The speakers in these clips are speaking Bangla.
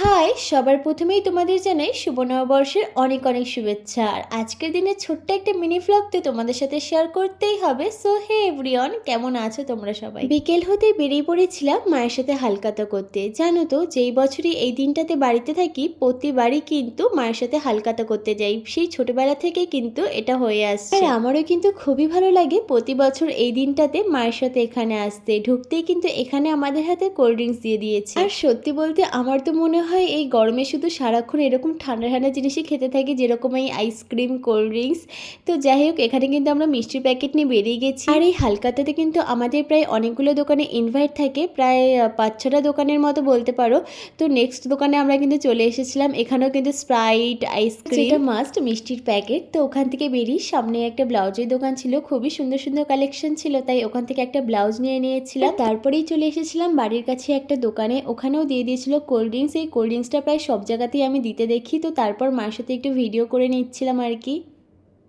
হাই, সবার প্রথমেই তোমাদের জানাই শুভ নববর্ষের অনেক অনেক শুভেচ্ছা। আর আজকের দিনে ছোট্ট একটা মিনি ভ্লগ তো তোমাদের সাথে শেয়ার করতেই হবে। সো হে এভরিওয়ান কেমন আছো তোমরা সবাই? বিকেল হতে বেরিয়ে পড়েছিলাম মায়ের সাথে হালকাতা করতে। জানো তো, যেই বছরই এই দিনটাতে বাড়িতে থাকি, প্রতিবারই কিন্তু মায়ের সাথে হালকাতা করতে যাই। সেই ছোটবেলা থেকে কিন্তু এটা হয়ে আসছে। আর আমারও কিন্তু খুবই ভালো লাগে প্রতি বছর এই দিনটাতে মায়ের সাথে এখানে আসতে। ঢুকতেই কিন্তু এখানে আমাদের হাতে কোল্ড ড্রিঙ্কস দিয়ে দিয়েছে। আর সত্যি বলতে, আমার তো মনে হয় এই গরমে শুধু সারাক্ষণ এরকম ঠান্ডা ঠান্ডা জিনিসই খেতে থাকি যেরকম এই আইসক্রিম কোল্ড ড্রিঙ্কস তো যাই হোক এখানে কিন্তু আমরা মিষ্টির প্যাকেট নিয়ে বেরিয়ে গেছি। আর এই হালকাতাতে কিন্তু আমাদের প্রায় অনেকগুলো দোকানে ইনভাইট থাকে প্রায় পাঁচ ছটা দোকানের মতো বলতে পারো। তো নেক্সট দোকানে আমরা কিন্তু চলে এসেছিলাম এখানেও কিন্তু স্প্রাইট আইসক্রিম মাস্ট মিষ্টির প্যাকেট তো ওখান থেকে বেরিয়ে সামনে একটা ব্লাউজের দোকান ছিল খুবই সুন্দর সুন্দর কালেকশন ছিল তাই ওখান থেকে একটা ব্লাউজ নিয়ে নিয়েছিলাম। তারপরেই চলে এসেছিলাম বাড়ির কাছে একটা দোকানে ওখানেও দিয়ে দিয়েছিল কোল্ড ড্রিঙ্কস এই কোল্ড ড্রিঙ্কসটা প্রায় সব জায়গাতেই আমি দিতে দেখি। তো তারপর মার সাথে একটু ভিডিও করে নিচ্ছিলাম আর কি।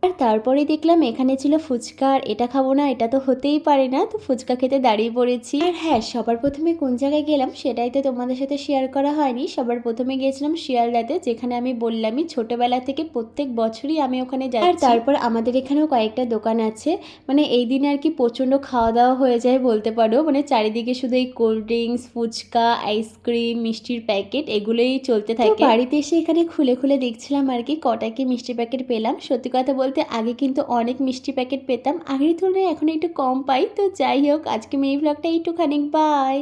আর তারপরে দেখলাম এখানে ছিল ফুচকা আর এটা খাব না এটা তো হতেই পারে না তো ফুচকা খেতে দাঁড়িয়ে পড়েছি। আর হ্যাঁ সবার প্রথমে কোন জায়গায় গেলাম সেটাই তো তোমাদের সাথে শেয়ার করা হয়নি। সবার প্রথমে গিয়েছিলাম শিয়ালদাতে যেখানে আমি বললামই ছোটবেলা থেকে প্রত্যেক বছরই আমি ওখানে যাই আর তারপর আমাদের এখানেও কয়েকটা দোকান আছে মানে এই দিনে আর কি প্রচণ্ড খাওয়া দাওয়া হয়ে যায় বলতে পারো। মানে চারিদিকে শুধু এই cold drinks phuchka ice cream মিষ্টির প্যাকেট এগুলোই চলতে থাকে। বাড়িতে এসে এখানে খুলে খুলে দেখছিলাম আর কি কটা কি মিষ্টির প্যাকেট পেলাম। সত্যি কথা বলতে আগে কিন্তু অনেক মিষ্টি প্যাকেট পেতাম। আগের তুলনায় এখন একটু কম পাই। তো যাই হোক আজকে মিনি ব্লগটা একটুখানি বাই